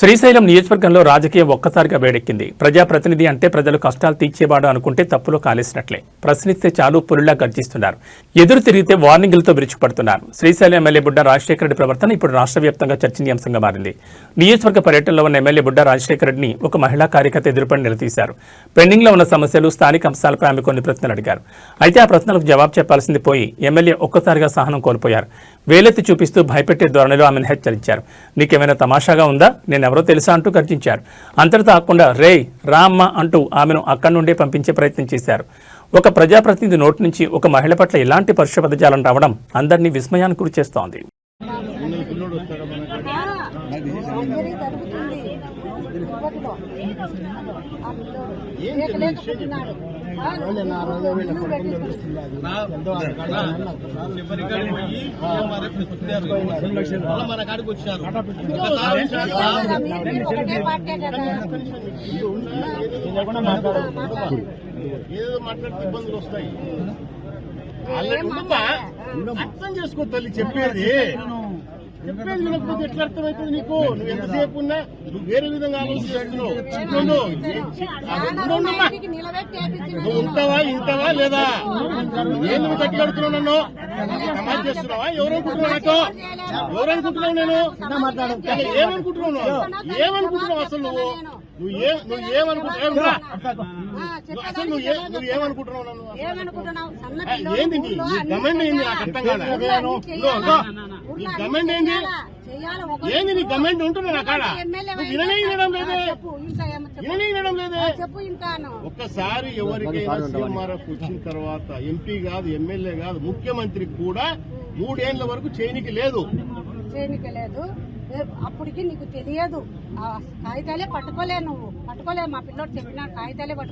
శ్రీశైలం నియోజకవర్గంలో రాజకీయం ఒక్కసారిగా వేడెక్కింది. ప్రజాప్రతినిధి అంటే ప్రజలు కష్టాలు తీర్చేవాడు అనుకుంటే తప్పులో కాలేసినట్లే. ప్రశ్నిస్తే చాలు పులిలా గర్జిస్తున్నారు. ఎదురు తిరిగితే వార్నింగులతో విరుచుకుపడుతున్నారు. శ్రీశైలం ఎమ్మెల్యే బుడ్డ రాజశేఖర రెడ్డి ప్రవర్తన ఇప్పుడు రాష్ట్ర వ్యాప్తంగా చర్చనీయాంశంగా మారింది. నియోజకవర్గ పర్యటనలో ఉన్న ఎమ్మెల్యే బుడ్డ రాజశేఖర రెడ్డిని ఒక మహిళా కార్యకర్త ఎదురుపడి నిలదీశారు. పెండింగ్లో ఉన్న సమస్యలు స్థానిక అంశాలపై ఆమె కొన్ని ప్రశ్నలు అడిగారు. అయితే ఆ ప్రశ్నలకు జవాబు చెప్పాల్సింది పోయి ఎమ్మెల్యే ఒక్కసారిగా సహనం కోల్పోయారు. వేలెత్తి చూపిస్తూ భయపెట్టే ధోరణిలో ఆమెను హెచ్చరించారు. నీకేమైనా తమాషాగా ఉందా? నేను ఎవరో తెలుసా అంటూ గర్జించారు. అంతటితో తాకుండా రే రామ్మ అంటూ ఆమెను అక్కడి నుండే పంపించే ప్రయత్నం చేశారు. ఒక ప్రజాప్రతినిధి నోటి నుంచి ఒక మహిళ పట్ల ఇలాంటి పరుష పదజాలం రావడం అందరినీ విస్మయానికి గురి చేస్తోంది సర్జరీ జరుగుతుంది మన కాడికి వచ్చారు ఏదో మాట్లాడితే ఇబ్బందులు వస్తాయి ఆల్రెడీ అర్థం చేసుకో తల్లి చెప్పేది చెప్పేది వినకపోతే ఎట్లా అర్థమవుతుంది నీకు? నువ్వు ఎంతసేపు ఉన్నా నువ్వు వేరే విధంగా ఆలోచిస్తున్నావు నువ్వు ఉంటావా ఇంటావా లేదా? నేను నువ్వు గట్టి కడుతున్నావు నన్ను? సమాజ్ చేస్తున్నావా? ఎవరనుకుంటున్నావు ఎవరనుకుంటున్నావు నేను? ఏమనుకుంటున్నావు నువ్వు? ఏమనుకుంటున్నావు అసలు నువ్వు? నువ్వు ఏ నువ్వు ఏమనుకుంటున్నావు? అసలు నువ్వు ఏ- నువ్వు ఏమనుకుంటున్నావు నన్ను? ఏంది నీ ఊళ్ళో నీ అన్ని గమెంట్ ఏంది? నాకు అర్థం కాదు ఊళ్ళో అన్ని ఇదిగో, చెయ్యాలా? ఇదిగో. ఊళ్ళో నీ అన్ని గమెంట్ ఏంది ఏంది నీ గమెంట్ ఉంటుంది నా కాడ? విననే వినడం లేదే. విననే వినడం లేదే. ఒక్కసారి ఎవరికైనా సీఎంఆర్ఎఫ్ వచ్చిన తర్వాత ఎంపీ కాదు ఎమ్మెల్యే కాదు ముఖ్యమంత్రి కూడా మూడేళ్ళ వరకు చేయనికి లేదు. చేయనికలేదు అప్పటికి నీకు తెలియదు. ఆ కాగితాలే పట్టుకోలే నువ్వు. పట్టుకోలే మా పిల్లోడు చెప్పిన కాగితాలే పట్టుకో